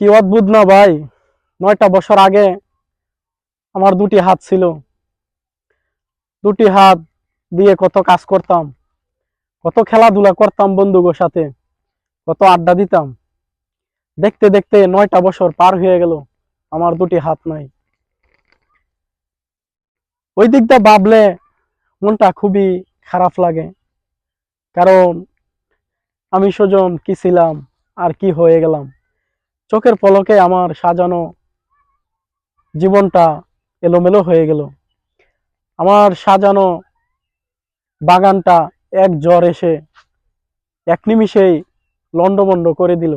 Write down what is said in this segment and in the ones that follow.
কি অদ্ভুত না ভাই? নয়টা বছর আগে আমার দুটি হাত ছিল। দুটি হাত দিয়ে কত কাজ করতাম, কত খেলাধুলা করতাম বন্ধুগোর সাথে, কত আড্ডা দিতাম। দেখতে দেখতে নয়টা বছর পার হয়ে গেল, আমার দুটি হাত নাই। ওই দিকটা ভাবলে মনটা খুবই খারাপ লাগে, কারণ আমি সুজন কি ছিলাম, আর কি হয়ে গেলাম। চোখের পলকে আমার সাজানো জীবনটা এলোমেলো হয়ে গেল। আমার সাজানো বাগানটা এক জ্বর এসে এক নিমিষেই লন্ডমন্ড করে দিল।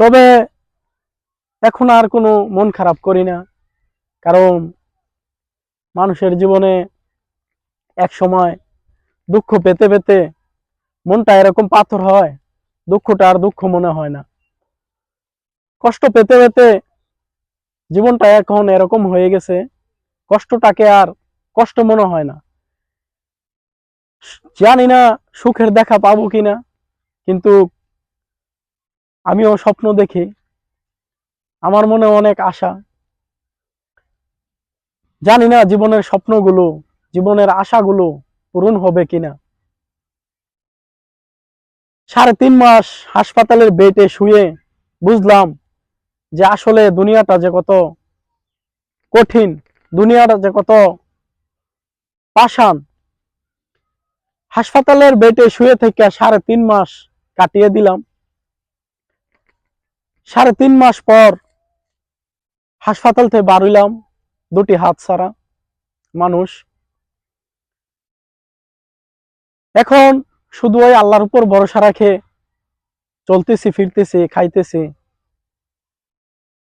তবে এখন আর কোনো মন খারাপ করি না, কারণ মানুষের জীবনে এক সময় দুঃখ পেতে পেতে মনটা এরকম পাথর হয়। দুঃখটা আর দুঃখ মনে হয় না। কষ্ট পেতে পেতে জীবনটা এখন এরকম হয়ে গেছে, কষ্টটাকে আর কষ্ট মনে হয় না। জানি না সুখের দেখা পাবো কিনা, কিন্তু আমিও স্বপ্ন দেখি, আমার মনে অনেক আশা। জানি না জীবনের স্বপ্নগুলো, জীবনের আশাগুলো পূরণ হবে কিনা। সাড়ে তিন মাস হাসপাতালের বেডে শুয়ে বুঝলাম যে আসলে দুনিয়াটা যে কত কঠিন, দুনিয়াটা যে কত পাষাণ। হাসপাতালের বেডে শুয়ে থেকে সাড়ে তিন মাস কাটিয়ে দিলাম। সাড়ে তিন মাস পর হাসপাতাল থেকে বাড়ইলাম দুটি হাত ছাড়া মানুষ। এখন শুধু ওই আল্লাহর উপর ভরসা রাখে, চলতেছি, ফিরতেছি, খাইতেছি।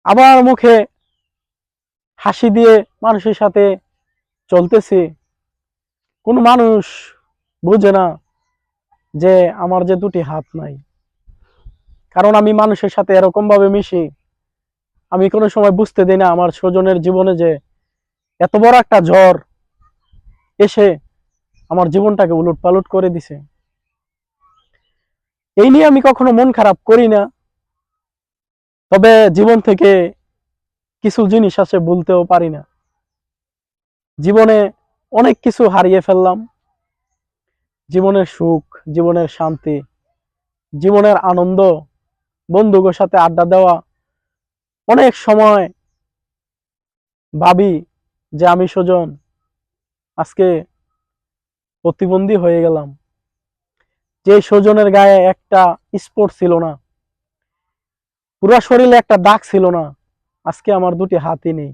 আবার মুখে হাসি দিয়ে মানুষের সাথে চলতেছি। কোনো মানুষ বুঝে না যে আমার যে দুটি হাত নাই। কারণ আমি মানুষের সাথে এরকম ভাবে মিশি, আমি কোনো সময় বুঝতে দিই না আমার স্বজনের জীবনে যে এত বড় একটা ঝড় এসে আমার জীবনটাকে উলট পালট করে দিছে। এই নিয়ে আমি কখনো মন খারাপ করি না। তবে জীবন থেকে কিছু জিনিস আছে বলতেও পারি না। জীবনে অনেক কিছু হারিয়ে ফেললাম। জীবনের সুখ, জীবনের শান্তি, জীবনের আনন্দ, বন্ধুদের সাথে আড্ডা দেওয়া, অনেক সময় ভাবি যে আমি সুজন আজকে প্রতিবন্ধী হয়ে গেলাম। যে স্বজনের গায়ে একটা স্পট ছিল না, পুরা শরীরে একটা দাগ ছিল না, আজকে আমার দুটি হাতই নেই।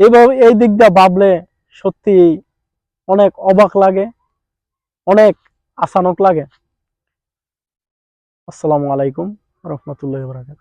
এইভাবে এই দিক দিয়ে ভাবলে সত্যি অনেক অবাক লাগে, অনেক আসানক লাগে। আসসালামু আলাইকুম রহমতুল্লাহ বরাকাত